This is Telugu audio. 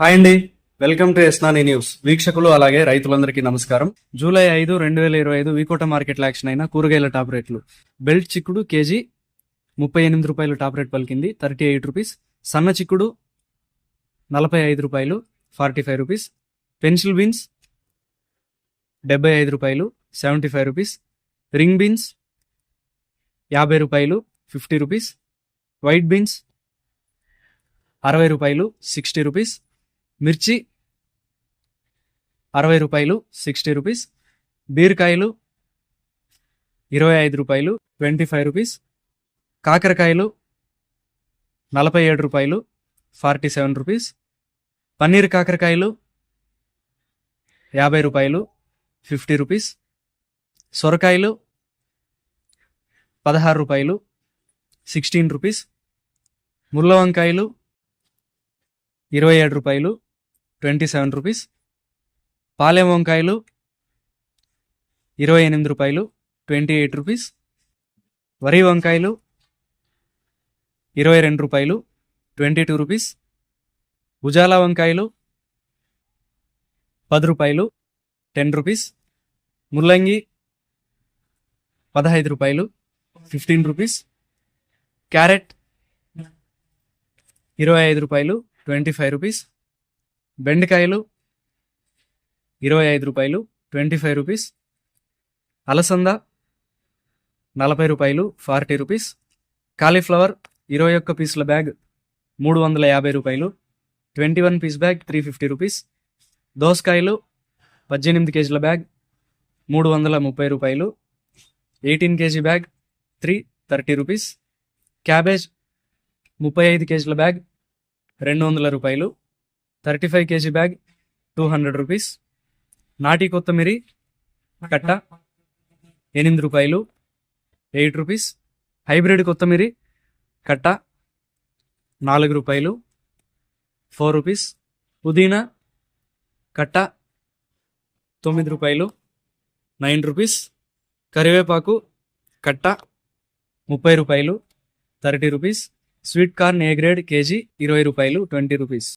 హాయ్ అండి. వెల్కమ్ టు ఎస్నాని న్యూస్. వీక్షకులు అలాగే రైతులందరికీ నమస్కారం. జూలై ఐదు రెండు వేల ఇరవై ఐదు వీకోట మార్కెట్లో యాక్షన్ అయిన కూరగాయల టాప్ రేట్లు. బెల్ట్ చిక్కుడు కేజీ ముప్పై ఎనిమిది రూపాయలు టాప్ రేట్ పలికింది. Thirty eight rupees. సన్న చిక్కుడు నలభై ఐదు రూపాయలు forty five rupees. Pencil beans డెబ్బై ఐదు రూపాయలు seventy five rupees. Ring beans యాభై రూపాయలు ఫిఫ్టీ రూపీస్. వైట్ బీన్స్ అరవై రూపాయలు సిక్స్టీ రూపీస్. మిర్చి అరవై రూపాయలు సిక్స్టీ రూపీస్ బీరకాయలు ఇరవై ఐదు రూపాయలు ట్వంటీ ఫైవ్ రూపీస్ కాకరకాయలు నలభై ఏడు రూపాయలు ఫార్టీ సెవెన్ రూపీస్ పన్నీర్ కాకరకాయలు యాభై రూపాయలు ఫిఫ్టీ రూపీస్ సొరకాయలు పదహారు రూపాయలు సిక్స్టీన్ రూపీస్ ముళ్ళ వంకాయలు ఇరవై ఏడు రూపాయలు ట్వంటీ సెవెన్ రూపీస్. పాలెం వంకాయలు ఇరవై ఎనిమిది రూపాయలు ట్వంటీ ఎయిట్ రూపీస్. వరి వంకాయలు ఇరవై రెండు రూపాయలు ట్వంటీ టూ రూపీస్. ఉజాలా వంకాయలు పది రూపాయలు టెన్ రూపీస్. ముల్లంగి పదహైదు రూపాయలు ఫిఫ్టీన్ రూపీస్. క్యారెట్ ఇరవై ఐదు రూపాయలు ట్వంటీ ఫైవ్ రూపీస్. బెండకాయలు ఇరవై ఐదు రూపాయలు ట్వంటీ ఫైవ్ రూపీస్. అలసంద నలభై రూపాయలు ఫార్టీ రూపీస్. కాలీఫ్లవర్ ఇరవై ఒక్క పీసుల బ్యాగ్ మూడు వందల యాభై రూపాయలు. Twenty one piece bag three fifty rupees. దోసకాయలు పద్దెనిమిది కేజీల బ్యాగ్ మూడు వందల ముప్పై రూపాయలు. Eighteen KG bag three thirty rupees. Cabbage ముప్పై ఐదు కేజీల బ్యాగ్ రెండు వందల రూపాయలు. Thirty five KG bag two hundred rupees. నాటి కొత్తమిరి కట్ట ఎనిమిది రూపాయలు ఎయిట్ రూపీస్. హైబ్రిడ్ కొత్తమిరి కట్ట నాలుగు రూపాయలు ఫోర్ రూపీస్. పుదీనా కట్ట తొమ్మిది రూపాయలు నైన్ రూపీస్. కరివేపాకు కట్ట ముప్పై రూపాయలు thirty rupees. Sweet corn A grade KG ఇరవై రూపాయలు ట్వంటీ రూపీస్.